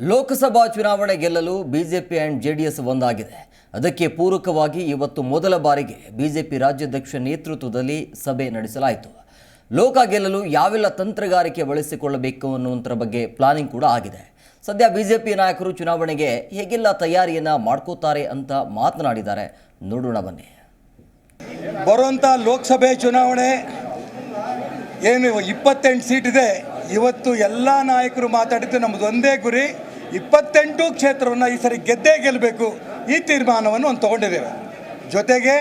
ಲೋಕಸಭಾ ಚುನಾವಣೆ ಗೆಲ್ಲಲು BJP and J D S ಒಂದಾಗಿದೆ. ಅದಕ್ಕೆ ಪೂರಕವಾಗಿ ಇವತ್ತು ಮೊದಲ ಬಾರಿಗೆ ಬಿಜೆಪಿ ರಾಜ್ಯಾಧ್ಯಕ್ಷ ನೇತೃತ್ವದಲ್ಲಿ ಸಭೆ ನಡೆಸಲಾಯಿತು. ಲೋಕ ಗೆಲ್ಲಲು ಯಾವೆಲ್ಲ ತಂತ್ರಗಾರಿಕೆ ಬಳಸಿಕೊಳ್ಳಬೇಕು ಅನ್ನುವಂಥರ ಬಗ್ಗೆ ಪ್ಲಾನಿಂಗ್ ಕೂಡ ಆಗಿದೆ. ಸದ್ಯ ಬಿಜೆಪಿ ನಾಯಕರು ಚುನಾವಣೆಗೆ ಹೇಗೆಲ್ಲ ತಯಾರಿಯನ್ನು ಮಾಡ್ಕೋತಾರೆ ಅಂತ ಮಾತನಾಡಿದ್ದಾರೆ. ನೋಡೋಣ ಬನ್ನಿ. ಬರುವಂಥ ಲೋಕಸಭೆ ಚುನಾವಣೆ ಏನು ಇಪ್ಪತ್ತೆಂಟು ಸೀಟ್ ಇದೆ. ಇವತ್ತು ಎಲ್ಲ ನಾಯಕರು ಮಾತಾಡಿದ್ದು ನಮ್ಮದು ಒಂದೇ ಗುರಿ. ಇಪ್ಪತ್ತೆಂಟು ಕ್ಷೇತ್ರವನ್ನು ಈ ಸರಿ ಗೆದ್ದೇ ಗೆಲ್ಲಬೇಕು ಈ ತೀರ್ಮಾನವನ್ನು ಒಂದು ತಗೊಂಡಿದ್ದೇವೆ. ಜೊತೆಗೆ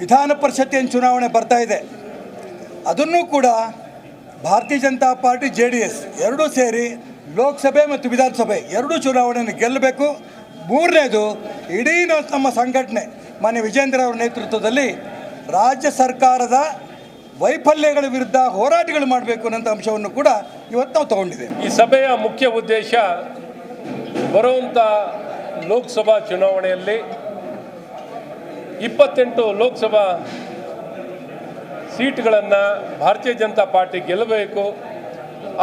ವಿಧಾನ ಪರಿಷತ್ತಿನ ಚುನಾವಣೆ ಬರ್ತಾ ಇದೆ. ಅದನ್ನು ಕೂಡ Bharatiya Janata party, J D S ಎರಡೂ ಸೇರಿ ಲೋಕಸಭೆ ಮತ್ತು ವಿಧಾನಸಭೆ ಎರಡೂ ಚುನಾವಣೆಯನ್ನು ಗೆಲ್ಲಬೇಕು. ಮೂರನೇದು, ಇಡೀ ನಮ್ಮ ಸಂಘಟನೆ, ಮಾನ್ಯ ವಿಜೇಂದ್ರ ಅವರ ನೇತೃತ್ವದಲ್ಲಿ ರಾಜ್ಯ ಸರ್ಕಾರದ ವೈಫಲ್ಯಗಳ ವಿರುದ್ಧ ಹೋರಾಟಗಳು ಮಾಡಬೇಕು ಅನ್ನೋಂಥ ಅಂಶವನ್ನು ಕೂಡ ಇವತ್ತು ನಾವು ತಗೊಂಡಿದೆ ಈ ಸಭೆಯ ಮುಖ್ಯ ಉದ್ದೇಶ ಬರುವಂಥ ಲೋಕಸಭಾ ಚುನಾವಣೆಯಲ್ಲಿ ಇಪ್ಪತ್ತೆಂಟು ಲೋಕಸಭಾ ಸೀಟ್ಗಳನ್ನು ಭಾರತೀಯ ಜನತಾ ಪಾರ್ಟಿ ಗೆಲ್ಲಬೇಕು.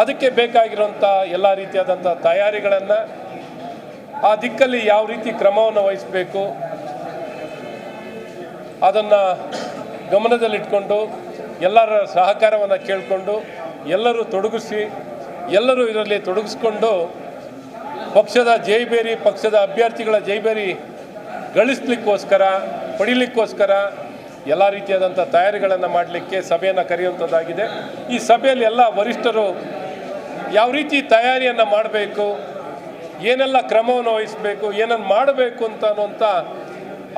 ಅದಕ್ಕೆ ಬೇಕಾಗಿರುವಂಥ ಎಲ್ಲ ರೀತಿಯಾದಂಥ ತಯಾರಿಗಳನ್ನು, ಆ ದಿಕ್ಕಲ್ಲಿ ಯಾವ ರೀತಿ ಕ್ರಮವನ್ನು ವಹಿಸಬೇಕು, ಅದನ್ನು ಗಮನದಲ್ಲಿಟ್ಕೊಂಡು ಎಲ್ಲರ ಸಹಕಾರವನ್ನು ಕೇಳಿಕೊಂಡು ಎಲ್ಲರೂ ತೊಡಗಿಸಿ, ಎಲ್ಲರೂ ಇದರಲ್ಲಿ ತೊಡಗಿಸ್ಕೊಂಡು ಪಕ್ಷದ ಜೈಬೇರಿ ಪಕ್ಷದ ಅಭ್ಯರ್ಥಿಗಳ ಜೈಬೇರಿ ಗಳಿಸ್ಲಿಕ್ಕೋಸ್ಕರ, ಪಡಿಲಿಕ್ಕೋಸ್ಕರ ಎಲ್ಲ ರೀತಿಯಾದಂಥ ತಯಾರಿಗಳನ್ನು ಮಾಡಲಿಕ್ಕೆ ಸಭೆಯನ್ನು ಕರೆಯುವಂಥದ್ದಾಗಿದೆ ಈ ಸಭೆಯಲ್ಲಿ ಎಲ್ಲ ವರಿಷ್ಠರು ಯಾವ ರೀತಿ ತಯಾರಿಯನ್ನು ಮಾಡಬೇಕು, ಏನೆಲ್ಲ ಕ್ರಮವನ್ನು ವಹಿಸಬೇಕು ಏನನ್ನು ಮಾಡಬೇಕು ಅಂತ ಅನ್ನುವಂಥ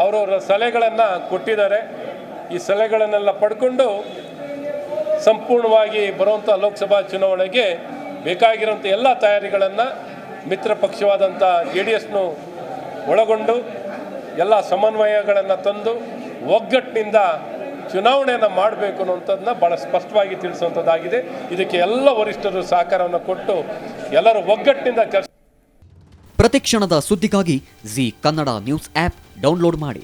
ಅವರವರ ಸಲಹೆಗಳನ್ನು ಕೊಟ್ಟಿದ್ದಾರೆ. ಈ ಸಲಹೆಗಳನ್ನೆಲ್ಲ ಪಡ್ಕೊಂಡು ಸಂಪೂರ್ಣವಾಗಿ ಬರುವಂಥ ಲೋಕಸಭಾ ಚುನಾವಣೆಗೆ ಬೇಕಾಗಿರುವಂಥ ಎಲ್ಲ ತಯಾರಿಗಳನ್ನು ಮಿತ್ರ ಪಕ್ಷವಾದಂಥ ಜೆ ಡಿ ಎಸ್ನು ಒಳಗೊಂಡು ಎಲ್ಲ ಸಮನ್ವಯಗಳನ್ನು ತಂದು ಒಗ್ಗಟ್ಟಿನಿಂದ ಚುನಾವಣೆಯನ್ನು ಮಾಡಬೇಕು ಅನ್ನುವಂಥದ್ದನ್ನ ಭಾಳ ಸ್ಪಷ್ಟವಾಗಿ ತಿಳಿಸುವಂಥದ್ದಾಗಿದೆ. ಇದಕ್ಕೆ ಎಲ್ಲ ವರಿಷ್ಠರು ಸಹಕಾರವನ್ನು ಕೊಟ್ಟು ಎಲ್ಲರೂ ಒಗ್ಗಟ್ಟಿನಿಂದ ಕೆಲಸ ಪ್ರತಿಕ್ಷಣದ ಸುದ್ದಿಗಾಗಿ Zee Kannada news app download ಮಾಡಿ.